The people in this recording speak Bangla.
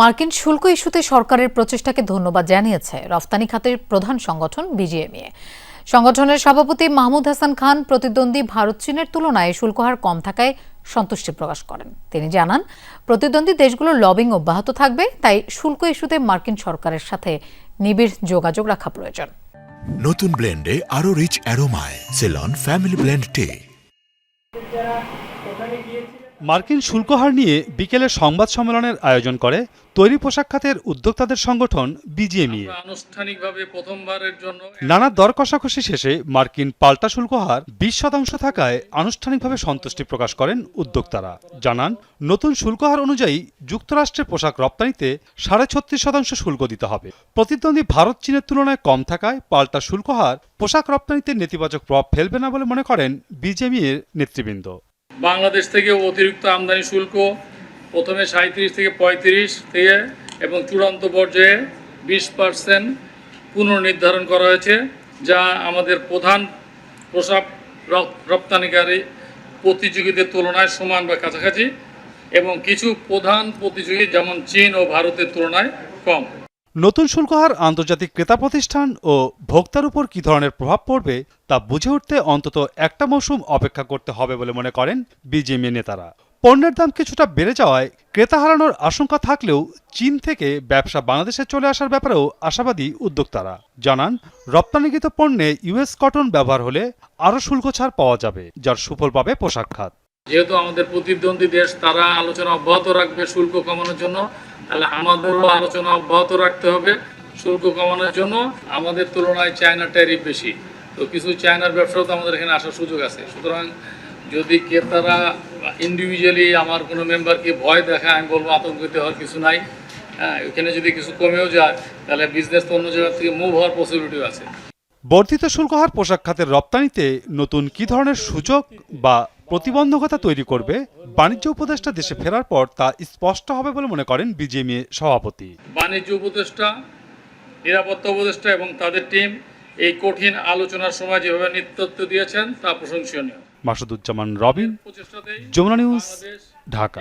মার্কিন শুল্ক ইস্যুতে সরকারের প্রচেষ্টাকে ধন্যবাদ জানিয়েছে রফতানি খাতের প্রধান সংগঠন বিজিএমইএ। সংগঠনের সভাপতি মাহমুদ হাসান খান প্রতিদ্বন্দ্বী ভারত চীনের তুলনায় শুল্ক হার কম থাকায় সন্তুষ্টি প্রকাশ করেন। তিনি জানান, প্রতিদ্বন্দ্বী দেশগুলোর লবিং অব্যাহত থাকবে, তাই শুল্ক ইস্যুতে মার্কিন সরকারের সাথে নিবিড় যোগাযোগ রাখা প্রয়োজন। নতুন ব্লেন্ডে আরও রিচ অ্যারোমায়, সেলন, ফ্যামিলি ব্লেন্ড টে। মার্কিন শুল্ক হার নিয়ে বিকেলে সংবাদ সম্মেলনের আয়োজন করে তৈরি পোশাক খাতের উদ্যোক্তাদের সংগঠন বিজিএমইএ আনুষ্ঠানিকভাবে প্রথমবারের জন্য নানা দর কষাকষি শেষে মার্কিন পাল্টা শুল্ক হার বিশ শতাংশ থাকায় আনুষ্ঠানিকভাবে সন্তুষ্টি প্রকাশ করেন উদ্যোক্তারা। জানান নতুন শুল্ক হার অনুযায়ী যুক্তরাষ্ট্রের পোশাক রপ্তানিতে সাড়ে ছত্রিশ শতাংশ শুল্ক দিতে হবে। প্রতিদ্বন্দ্বী ভারত চীনের তুলনায় কম থাকায় পাল্টা শুল্ক হার পোশাক রপ্তানিতে নেতিবাচক প্রভাব ফেলবে না বলে মনে করেন বিজেএমইএর নেতৃবৃন্দ। বাংলাদেশ থেকে অতিরিক্ত আমদানি শুল্ক প্রথমে সাঁত্রিশ থেকে পঁয়ত্রিশ থেকে এবং চূড়ান্ত পর্যায়ে বিশ পার্সেন্ট পুনর্নির্ধারণ করা হয়েছে, যা আমাদের প্রধান পোশাক রপ্তানিকারী প্রতিযোগীদের তুলনায় সমান বা কাছাকাছি এবং কিছু প্রধান প্রতিযোগী যেমন চীন ও ভারতের তুলনায় কম। নতুন শুল্ক হার, আন্তর্জাতিক ক্রেতা প্রতিষ্ঠান ও ভোক্তার উপর কী ধরনের প্রভাব পড়বে তা বুঝে উঠতে অন্তত একটা মৌসুম অপেক্ষা করতে হবে বলে মনে করেন বিজেপি নেতারা। পণ্যের দাম কিছুটা বেড়ে যাওয়ায় ক্রেতা হারানোর আশঙ্কা থাকলেও চীন থেকে ব্যবসা বাংলাদেশে চলে আসার ব্যাপারেও আশাবাদী উদ্যোক্তারা। জানান, রপ্তানিকৃত পণ্যে ইউএস কটন ব্যবহার হলে আরও শুল্ক ছাড় পাওয়া যাবে, যার সুফল পাবে পোশাক খাত। যেহেতু আমাদের প্রতিদ্বন্দ্বী দেশ, তারা আলোচনা অব্যাহত রাখবে শুল্ক কমানোর জন্য। তাহলে আমাদেরও আলোচনা অব্যাহত রাখতে হবে। শুল্ক কমানোর জন্য আমাদের তুলনায় চায়নার ট্যারিফ বেশি। তো কিছু চায়নার ব্যবসাও তো আমাদের এখানে আসার সুযোগ আছে। সুতরাং যদি ক্রেতারা ইন্ডিভিজুয়ালি আমার কোনো মেম্বারকে ভয় দেখায়, আমি বলব আতঙ্কিত হওয়ার কিছু নাই। হ্যাঁ এখানে যদি কিছু কমেও যায়, তাহলে বিজনেস তো অন্য জায়গা থেকে মুভ হওয়ার পসিবিলিটিও আছে। বর্ধিত শুল্ক হার পোশাক খাতের রপ্তানিতে নতুন কি ধরনের সুযোগ বা প্রতিবন্ধকতা তৈরি করবে বাণিজ্য উপদেষ্টা দেশে ফেরার পর তা স্পষ্ট হবে বলে মনে করেন বিজেপি সভাপতি। বাণিজ্য উপদেষ্টা নিরাপত্তা উপদেষ্টা এবং তাদের টিম এই কঠিন আলোচনার সময় যেভাবে নেতৃত্ব দিয়েছেন তা প্রশংসনীয়। মাসুদুজ্জামান রবিন যমুনা নিউজ ঢাকা।